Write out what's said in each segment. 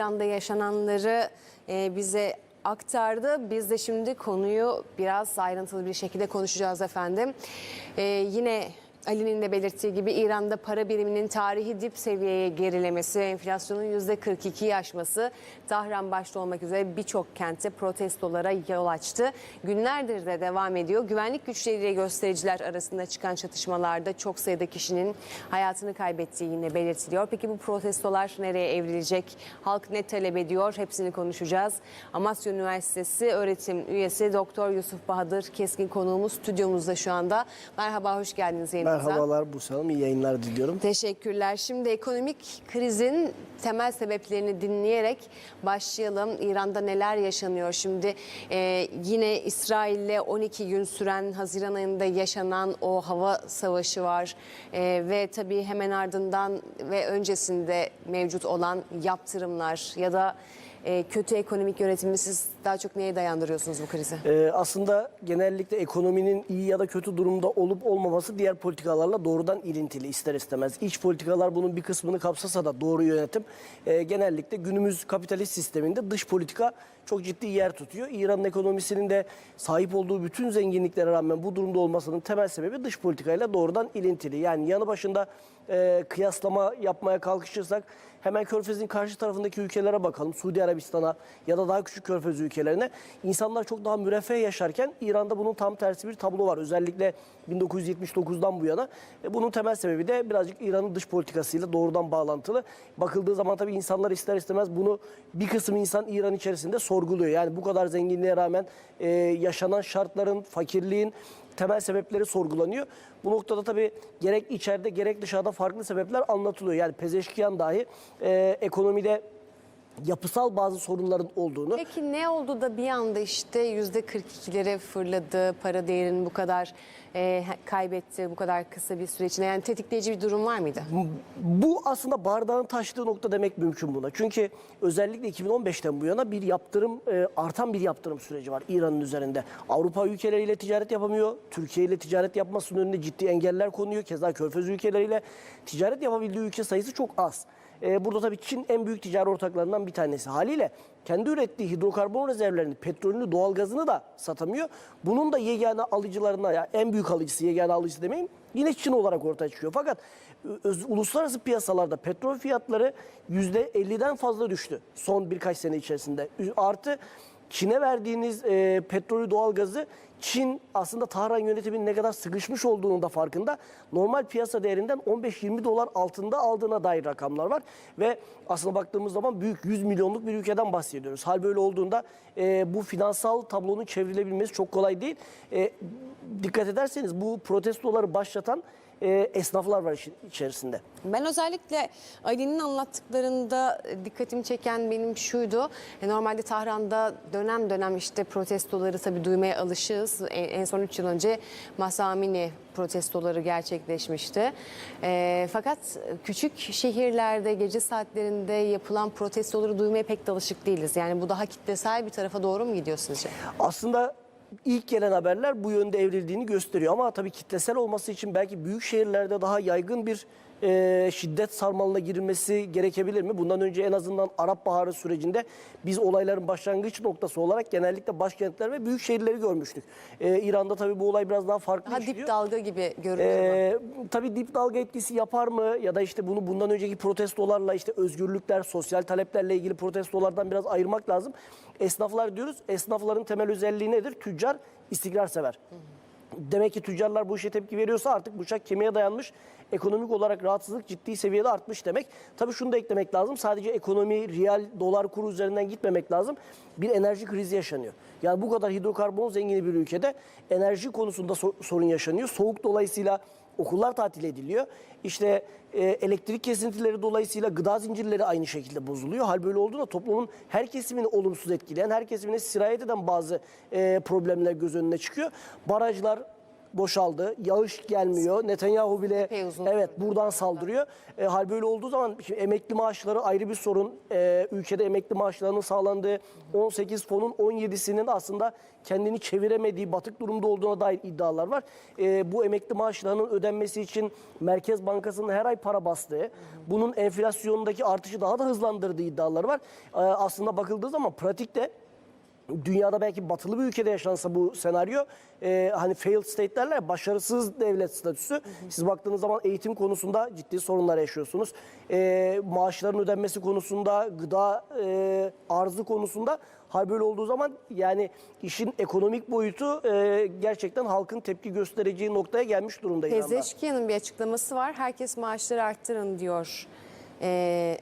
İran'da yaşananları e, bize aktardı. Biz de şimdi konuyu biraz ayrıntılı bir şekilde konuşacağız efendim. E, yine Ali'nin de belirttiği gibi İran'da para biriminin tarihi dip seviyeye gerilemesi, enflasyonun %42'yi aşması Tahran başta olmak üzere birçok kentte protestolara yol açtı. Günlerdir de devam ediyor. Güvenlik güçleriyle göstericiler arasında çıkan çatışmalarda çok sayıda kişinin hayatını kaybettiği yine belirtiliyor. Peki bu protestolar nereye evrilecek? Halk ne talep ediyor? Hepsini konuşacağız. Amasya Üniversitesi öğretim üyesi Doktor Yusuf Bahadır Keskin konuğumuz stüdyomuzda şu anda. Merhaba, hoş geldiniz yayınımıza. Merhabalar Buse Hanım, iyi yayınlar diliyorum. Teşekkürler. Şimdi ekonomik krizin temel sebeplerini dinleyerek başlayalım. İran'da neler yaşanıyor şimdi? Ee, yine İsrail'le 12 gün süren Haziran ayında yaşanan o hava savaşı var. Ee, ve tabii hemen ardından ve öncesinde mevcut olan yaptırımlar ya da e, kötü ekonomik yönetimi siz daha çok neye dayandırıyorsunuz bu krizi? Ee, aslında genellikle ekonominin iyi ya da kötü durumda olup olmaması diğer politikalarla doğrudan ilintili ister istemez. İç politikalar bunun bir kısmını kapsasa da doğru yönetim e, genellikle günümüz kapitalist sisteminde dış politika çok ciddi yer tutuyor. İran'ın ekonomisinin de sahip olduğu bütün zenginliklere rağmen bu durumda olmasının temel sebebi dış politikayla doğrudan ilintili. Yani yanı başında e, kıyaslama yapmaya kalkışırsak hemen Körfez'in karşı tarafındaki ülkelere bakalım. Suudi Arabistan'a ya da daha küçük Körfez ülkelerine. İnsanlar çok daha müreffeh yaşarken İran'da bunun tam tersi bir tablo var. Özellikle 1979'dan bu yana. E, bunun temel sebebi de birazcık İran'ın dış politikasıyla doğrudan bağlantılı. Bakıldığı zaman tabii insanlar ister istemez bunu bir kısım insan İran içerisinde sorguluyor. Yani bu kadar zenginliğe rağmen e, yaşanan şartların, fakirliğin temel sebepleri sorgulanıyor. Bu noktada tabii gerek içeride gerek dışarıda farklı sebepler anlatılıyor. Yani Pezeşkiyan dahi e, ekonomide yapısal bazı sorunların olduğunu Peki ne oldu da bir anda işte yüzde 42'lere fırladı, para değerini bu kadar e, kaybetti bu kadar kısa bir süre içinde? Yani tetikleyici bir durum var mıydı? Bu aslında bardağın taştığı nokta demek mümkün buna. Çünkü özellikle 2015'ten bu yana bir yaptırım, e, artan bir yaptırım süreci var İran'ın üzerinde. Avrupa ülkeleriyle ticaret yapamıyor. Türkiye ile ticaret yapmasının önünde ciddi engeller konuyor. Keza Körfez ülkeleriyle ticaret yapabildiği ülke sayısı çok az. E, burada tabii Çin en büyük ticari ortaklarından bir tanesi. Haliyle kendi ürettiği hidrokarbon rezervlerini, petrolünü, doğalgazını da satamıyor. Bunun da yegane alıcılarına, ya en büyük alıcısı, yegane alıcısı demeyeyim, yine Çin olarak ortaya çıkıyor. Fakat öz- uluslararası piyasalarda petrol fiyatları %50'den fazla düştü son birkaç sene içerisinde. Artı Çin'e verdiğiniz e, petrolü, doğalgazı Çin aslında Tahran yönetiminin ne kadar sıkışmış olduğunu da farkında. Normal piyasa değerinden 15-20 dolar altında aldığına dair rakamlar var. Ve aslında baktığımız zaman büyük 100 milyonluk bir ülkeden bahsediyoruz. Hal böyle olduğunda e, bu finansal tablonun çevrilebilmesi çok kolay değil. E, dikkat ederseniz bu protestoları başlatan e, esnaflar var işin içerisinde. Ben özellikle Ali'nin anlattıklarında dikkatimi çeken benim şuydu. E, Normalde Tahran'da dönem dönem işte protestoları tabii duymaya alışığız. En, en son 3 yıl önce Masamini protestoları gerçekleşmişti. E, fakat küçük şehirlerde gece saatlerinde yapılan protestoları duymaya pek de alışık değiliz. Yani bu daha kitlesel bir tarafa doğru mu gidiyor sizce? Aslında ilk gelen haberler bu yönde evrildiğini gösteriyor. Ama tabii kitlesel olması için belki büyük şehirlerde daha yaygın bir e, şiddet sarmalına girilmesi gerekebilir mi? Bundan önce en azından Arap Baharı sürecinde biz olayların başlangıç noktası olarak genellikle başkentler ve büyük şehirleri görmüştük. E, İran'da tabii bu olay biraz daha farklı Daha işliyor. dip dalga gibi görünüyor ama. Ee, tabii dip dalga etkisi yapar mı ya da işte bunu bundan önceki protestolarla işte özgürlükler, sosyal taleplerle ilgili protestolardan biraz ayırmak lazım. Esnaflar diyoruz. Esnafların temel özelliği nedir? Tüccar istikrar sever. Demek ki tüccarlar bu işe tepki veriyorsa artık bıçak kemiğe dayanmış. Ekonomik olarak rahatsızlık ciddi seviyede artmış demek. Tabii şunu da eklemek lazım. Sadece ekonomi, riyal, dolar kuru üzerinden gitmemek lazım. Bir enerji krizi yaşanıyor. Yani bu kadar hidrokarbon zengini bir ülkede enerji konusunda so- sorun yaşanıyor. Soğuk dolayısıyla okullar tatil ediliyor. İşte e, elektrik kesintileri dolayısıyla gıda zincirleri aynı şekilde bozuluyor. Hal böyle olduğunda toplumun her kesimini olumsuz etkileyen, her kesimine sirayet eden bazı e, problemler göz önüne çıkıyor. Barajlar boşaldı. Yağış gelmiyor. Netanyahu bile evet buradan saldırıyor. E, hal böyle olduğu zaman emekli maaşları ayrı bir sorun. E, ülkede emekli maaşlarının sağlandığı 18 fonun 17'sinin aslında kendini çeviremediği, batık durumda olduğuna dair iddialar var. E, bu emekli maaşlarının ödenmesi için Merkez Bankası'nın her ay para bastığı, bunun enflasyondaki artışı daha da hızlandırdığı iddiaları var. E, aslında bakıldığı zaman pratikte dünyada belki batılı bir ülkede yaşansa bu senaryo e, hani failed state derler başarısız devlet statüsü. Siz baktığınız zaman eğitim konusunda ciddi sorunlar yaşıyorsunuz. E, maaşların ödenmesi konusunda, gıda e, arzı konusunda hal böyle olduğu zaman yani işin ekonomik boyutu e, gerçekten halkın tepki göstereceği noktaya gelmiş durumda İran'da. Bir açıklaması var. Herkes maaşları arttırın diyor. Ee,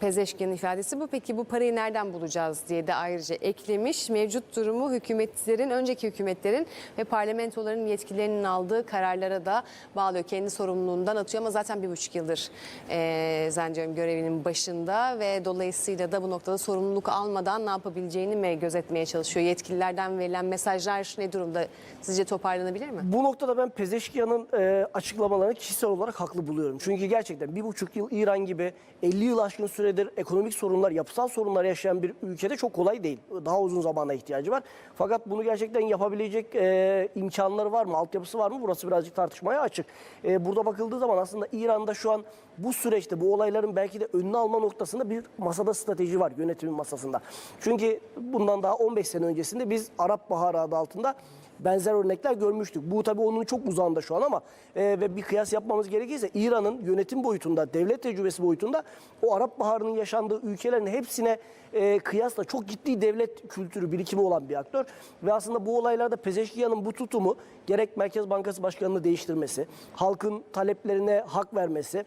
Pezeşkiyan'ın ifadesi bu. Peki bu parayı nereden bulacağız diye de ayrıca eklemiş. Mevcut durumu hükümetlerin, önceki hükümetlerin ve parlamentoların yetkilerinin aldığı kararlara da bağlıyor. Kendi sorumluluğundan atıyor ama zaten bir buçuk yıldır e, zannediyorum görevinin başında ve dolayısıyla da bu noktada sorumluluk almadan ne yapabileceğini mi gözetmeye çalışıyor. Yetkililerden verilen mesajlar ne durumda? Sizce toparlanabilir mi? Bu noktada ben Pezeşkiyan'ın e, açıklamalarını kişisel olarak haklı buluyorum. Çünkü gerçekten bir buçuk yıl İran gibi 50 yıl aşkın süredir ekonomik sorunlar, yapısal sorunlar yaşayan bir ülkede çok kolay değil. Daha uzun zamana ihtiyacı var. Fakat bunu gerçekten yapabilecek e, imkanları var mı, altyapısı var mı? Burası birazcık tartışmaya açık. E, burada bakıldığı zaman aslında İran'da şu an bu süreçte bu olayların belki de önüne alma noktasında bir masada strateji var yönetimin masasında. Çünkü bundan daha 15 sene öncesinde biz Arap Baharı adı altında benzer örnekler görmüştük. Bu tabii onun çok uzağında şu an ama e, ve bir kıyas yapmamız gerekirse İran'ın yönetim boyutunda, devlet tecrübesi boyutunda o Arap Baharı'nın yaşandığı ülkelerin hepsine e, kıyasla çok ciddi devlet kültürü, birikimi olan bir aktör. Ve aslında bu olaylarda Pezeşkiyan'ın bu tutumu gerek Merkez Bankası Başkanı'nı değiştirmesi, halkın taleplerine hak vermesi,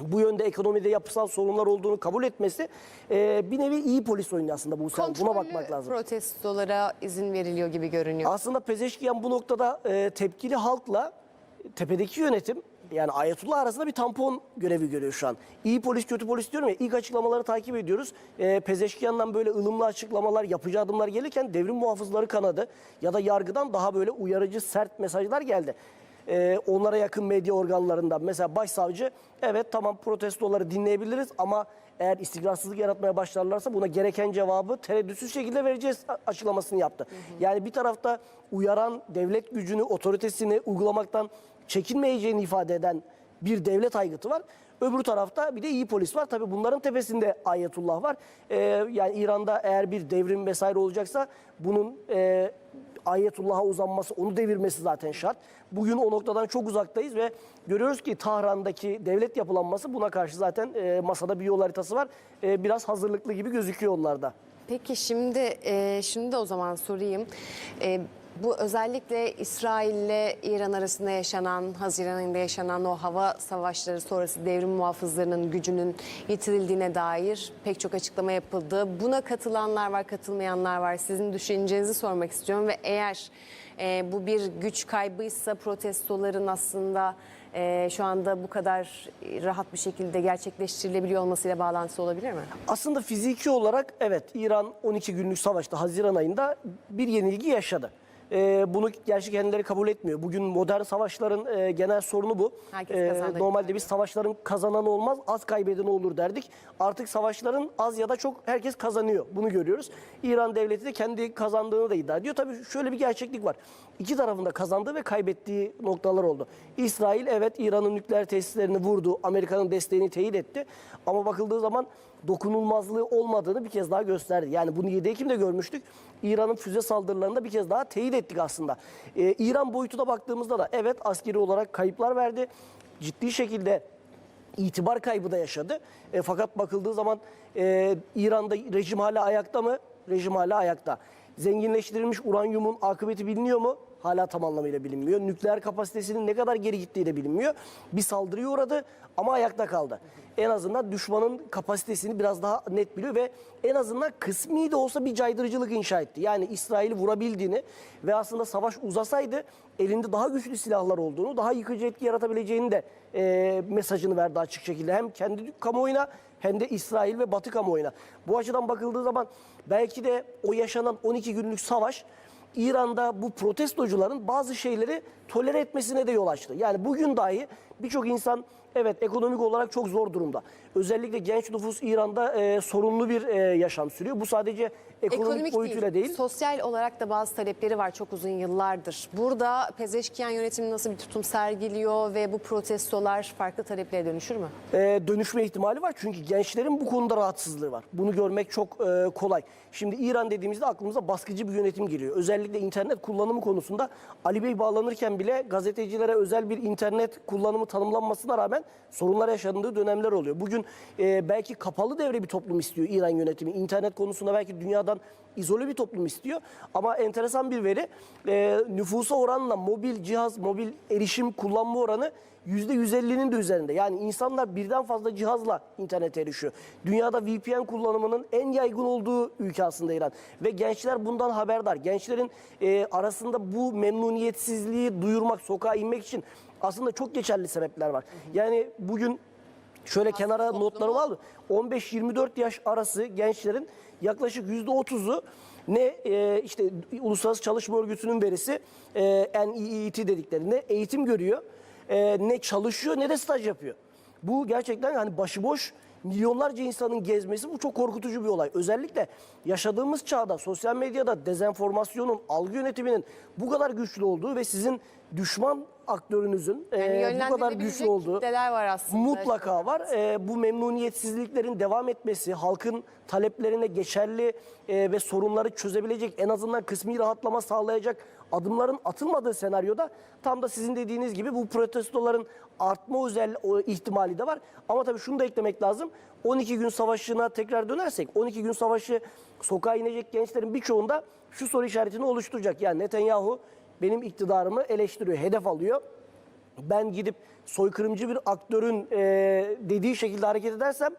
bu yönde ekonomide yapısal sorunlar olduğunu kabul etmesi e, bir nevi iyi polis oyunu aslında bu. Buna Kontrollü bakmak lazım. protestolara izin veriliyor gibi görünüyor. Aslında Pezeşkiyan bu noktada e, tepkili halkla tepedeki yönetim yani Ayetullah arasında bir tampon görevi görüyor şu an. İyi polis kötü polis diyorum ya ilk açıklamaları takip ediyoruz. E, Pezeşkiyan'dan böyle ılımlı açıklamalar yapacağı adımlar gelirken devrim muhafızları kanadı ya da yargıdan daha böyle uyarıcı sert mesajlar geldi. E, onlara yakın medya organlarından mesela başsavcı evet tamam protestoları dinleyebiliriz ama eğer istikrarsızlık yaratmaya başlarlarsa buna gereken cevabı tereddütsüz şekilde vereceğiz açıklamasını yaptı. Yani bir tarafta uyaran devlet gücünü, otoritesini uygulamaktan çekinmeyeceğini ifade eden bir devlet aygıtı var. Öbür tarafta bir de iyi polis var. Tabii bunların tepesinde Ayetullah var. Ee, yani İran'da eğer bir devrim vesaire olacaksa bunun e, Ayetullah'a uzanması, onu devirmesi zaten şart. Bugün o noktadan çok uzaktayız ve görüyoruz ki Tahran'daki devlet yapılanması buna karşı zaten e, masada bir yol haritası var. E, biraz hazırlıklı gibi gözüküyor onlarda. Peki şimdi e, şunu da o zaman sorayım. E, bu özellikle İsrail ile İran arasında yaşanan, Haziran ayında yaşanan o hava savaşları sonrası devrim muhafızlarının gücünün yitirildiğine dair pek çok açıklama yapıldı. Buna katılanlar var, katılmayanlar var. Sizin düşüncenizi sormak istiyorum ve eğer e, bu bir güç kaybıysa protestoların aslında e, şu anda bu kadar rahat bir şekilde gerçekleştirilebiliyor olmasıyla bağlantısı olabilir mi? Aslında fiziki olarak evet İran 12 günlük savaşta Haziran ayında bir yenilgi yaşadı. Ee, bunu gerçi kendileri kabul etmiyor. Bugün modern savaşların e, genel sorunu bu. Herkes kazandı. normalde biz savaşların kazananı olmaz, az kaybedeni olur derdik. Artık savaşların az ya da çok herkes kazanıyor. Bunu görüyoruz. İran devleti de kendi kazandığını da iddia ediyor. Tabii şöyle bir gerçeklik var. İki tarafında kazandığı ve kaybettiği noktalar oldu. İsrail evet İran'ın nükleer tesislerini vurdu. Amerika'nın desteğini teyit etti. Ama bakıldığı zaman dokunulmazlığı olmadığını bir kez daha gösterdi. Yani bunu 7 Ekim'de görmüştük. İran'ın füze saldırılarında bir kez daha teyit ettik aslında. Ee, İran boyutuna baktığımızda da evet askeri olarak kayıplar verdi. Ciddi şekilde itibar kaybı da yaşadı. E, fakat bakıldığı zaman e, İran'da rejim hala ayakta mı? Rejim hala ayakta. Zenginleştirilmiş uranyumun akıbeti biliniyor mu? Hala tam anlamıyla bilinmiyor. Nükleer kapasitesinin ne kadar geri gittiği de bilinmiyor. Bir saldırıya uğradı ama ayakta kaldı. En azından düşmanın kapasitesini biraz daha net biliyor ve en azından kısmi de olsa bir caydırıcılık inşa etti. Yani İsrail'i vurabildiğini ve aslında savaş uzasaydı elinde daha güçlü silahlar olduğunu, daha yıkıcı etki yaratabileceğini de e, mesajını verdi açık şekilde. Hem kendi kamuoyuna hem de İsrail ve Batı kamuoyuna. Bu açıdan bakıldığı zaman belki de o yaşanan 12 günlük savaş İran'da bu protestocuların bazı şeyleri tolere etmesine de yol açtı. Yani bugün dahi birçok insan evet ekonomik olarak çok zor durumda. Özellikle genç nüfus İran'da e, sorunlu bir e, yaşam sürüyor. Bu sadece ekonomik, Ekonomik boyutuyla değil. sosyal olarak da bazı talepleri var çok uzun yıllardır. Burada Pezeşkiyan yönetimi nasıl bir tutum sergiliyor ve bu protestolar farklı taleplere dönüşür mü? e, dönüşme ihtimali var. Çünkü gençlerin bu konuda rahatsızlığı var. Bunu görmek çok e, kolay. Şimdi İran dediğimizde aklımıza baskıcı bir yönetim geliyor. Özellikle internet kullanımı konusunda Ali Bey bağlanırken bile gazetecilere özel bir internet kullanımı tanımlanmasına rağmen sorunlar yaşandığı dönemler oluyor. Bugün e, belki kapalı devre bir toplum istiyor İran yönetimi. İnternet konusunda belki dünyadan izole bir toplum istiyor. Ama enteresan bir veri e, nüfusa oranla mobil cihaz, mobil erişim kullanma oranı %150'nin de üzerinde. Yani insanlar birden fazla cihazla internete erişiyor. Dünyada VPN kullanımının en yaygın olduğu ülke aslında İran. Ve gençler bundan haberdar. Gençlerin e, arasında bu memnuniyetsizliği duyurmak, sokağa inmek için aslında çok geçerli sebepler var. Yani bugün Şöyle kenara notlarımı al. 15-24 yaş arası gençlerin yaklaşık %30'u ne e, işte Uluslararası Çalışma Örgütü'nün verisi e, NEET dedikleri ne eğitim görüyor, e, ne çalışıyor ne de staj yapıyor. Bu gerçekten hani başıboş milyonlarca insanın gezmesi bu çok korkutucu bir olay. Özellikle yaşadığımız çağda sosyal medyada dezenformasyonun, algı yönetiminin bu kadar güçlü olduğu ve sizin düşman aktörünüzün e, bu kadar güçlü olduğu kitleler var aslında. Mutlaka var. Ee, bu memnuniyetsizliklerin devam etmesi, halkın taleplerine geçerli e, ve sorunları çözebilecek, en azından kısmi rahatlama sağlayacak adımların atılmadığı senaryoda tam da sizin dediğiniz gibi bu protestoların artma özel o ihtimali de var. Ama tabii şunu da eklemek lazım. 12 gün savaşına tekrar dönersek 12 gün savaşı sokağa inecek gençlerin birçoğunda şu soru işaretini oluşturacak. Yani Netanyahu benim iktidarımı eleştiriyor, hedef alıyor ben gidip soykırımcı bir aktörün e, dediği şekilde hareket edersem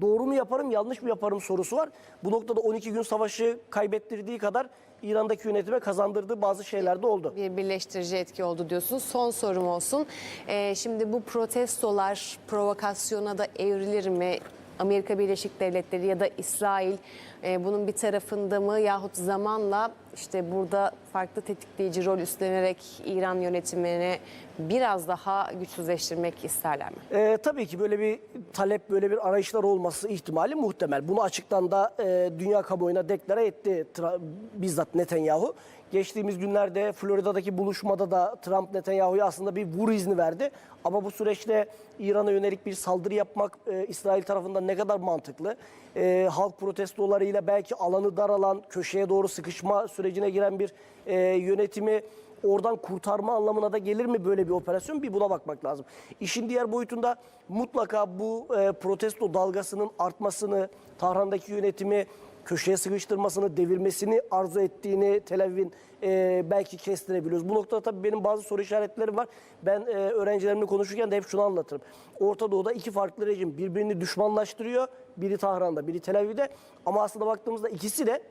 doğru mu yaparım yanlış mı yaparım sorusu var. Bu noktada 12 gün savaşı kaybettirdiği kadar İran'daki yönetime kazandırdığı bazı şeyler de oldu. bir birleştirici etki oldu diyorsun. Son sorum olsun. Ee, şimdi bu protestolar provokasyona da evrilir mi? Amerika Birleşik Devletleri ya da İsrail e, bunun bir tarafında mı yahut zamanla işte burada farklı tetikleyici rol üstlenerek İran yönetimini biraz daha güçsüzleştirmek isterler mi? Ee, tabii ki böyle bir talep, böyle bir arayışlar olması ihtimali muhtemel. Bunu açıktan da e, dünya kamuoyuna deklare etti Tra- bizzat Netanyahu. Geçtiğimiz günlerde Florida'daki buluşmada da Trump Netanyahu'ya aslında bir vur izni verdi. Ama bu süreçte İran'a yönelik bir saldırı yapmak e, İsrail tarafından ne kadar mantıklı? E, halk protestolarıyla belki alanı daralan, köşeye doğru sıkışma sürecine giren bir e, yönetimi oradan kurtarma anlamına da gelir mi böyle bir operasyon? Bir buna bakmak lazım. İşin diğer boyutunda mutlaka bu e, protesto dalgasının artmasını, Tahran'daki yönetimi köşeye sıkıştırmasını, devirmesini arzu ettiğini Tel Aviv'in e, belki kestirebiliyoruz. Bu noktada tabii benim bazı soru işaretlerim var. Ben e, öğrencilerimle konuşurken de hep şunu anlatırım. Orta Doğu'da iki farklı rejim birbirini düşmanlaştırıyor. Biri Tahran'da, biri Tel Aviv'de. Ama aslında baktığımızda ikisi de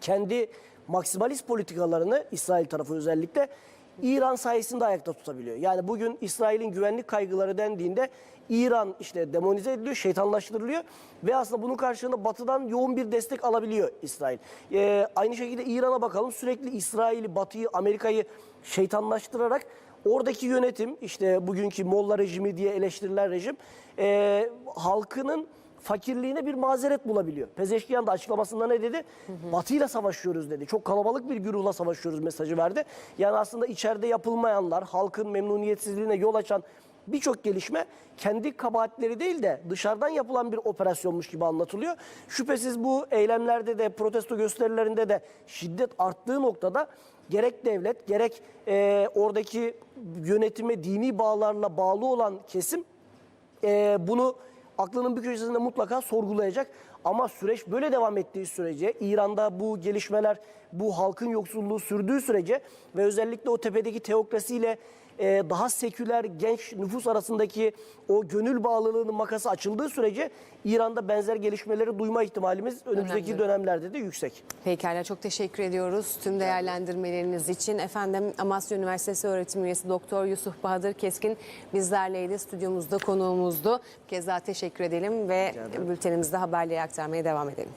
kendi maksimalist politikalarını İsrail tarafı özellikle İran sayesinde ayakta tutabiliyor. Yani bugün İsrail'in güvenlik kaygıları dendiğinde İran işte demonize ediliyor, şeytanlaştırılıyor ve aslında bunun karşılığında Batı'dan yoğun bir destek alabiliyor İsrail. Ee, aynı şekilde İran'a bakalım sürekli İsrail'i, Batı'yı, Amerika'yı şeytanlaştırarak oradaki yönetim işte bugünkü Molla rejimi diye eleştirilen rejim e, halkının fakirliğine bir mazeret bulabiliyor. Pezeşkiyan da açıklamasında ne dedi? Batı'yla savaşıyoruz dedi. Çok kalabalık bir güruhla savaşıyoruz mesajı verdi. Yani aslında içeride yapılmayanlar, halkın memnuniyetsizliğine yol açan birçok gelişme kendi kabahatleri değil de dışarıdan yapılan bir operasyonmuş gibi anlatılıyor. Şüphesiz bu eylemlerde de protesto gösterilerinde de şiddet arttığı noktada gerek devlet gerek e, oradaki yönetime dini bağlarla bağlı olan kesim e, bunu aklının bir köşesinde mutlaka sorgulayacak. Ama süreç böyle devam ettiği sürece, İran'da bu gelişmeler, bu halkın yoksulluğu sürdüğü sürece ve özellikle o tepedeki teokrasiyle e, daha seküler genç nüfus arasındaki o gönül bağlılığının makası açıldığı sürece İran'da benzer gelişmeleri duyma ihtimalimiz önümüzdeki Önemli. dönemlerde de yüksek. Pekala çok teşekkür ediyoruz tüm değerlendirmeleriniz için. Efendim Amasya Üniversitesi öğretim üyesi Doktor Yusuf Bahadır Keskin bizlerleydi. Stüdyomuzda konuğumuzdu. Bir kez daha teşekkür edelim ve bültenimizde haberleri aktarmaya devam edelim.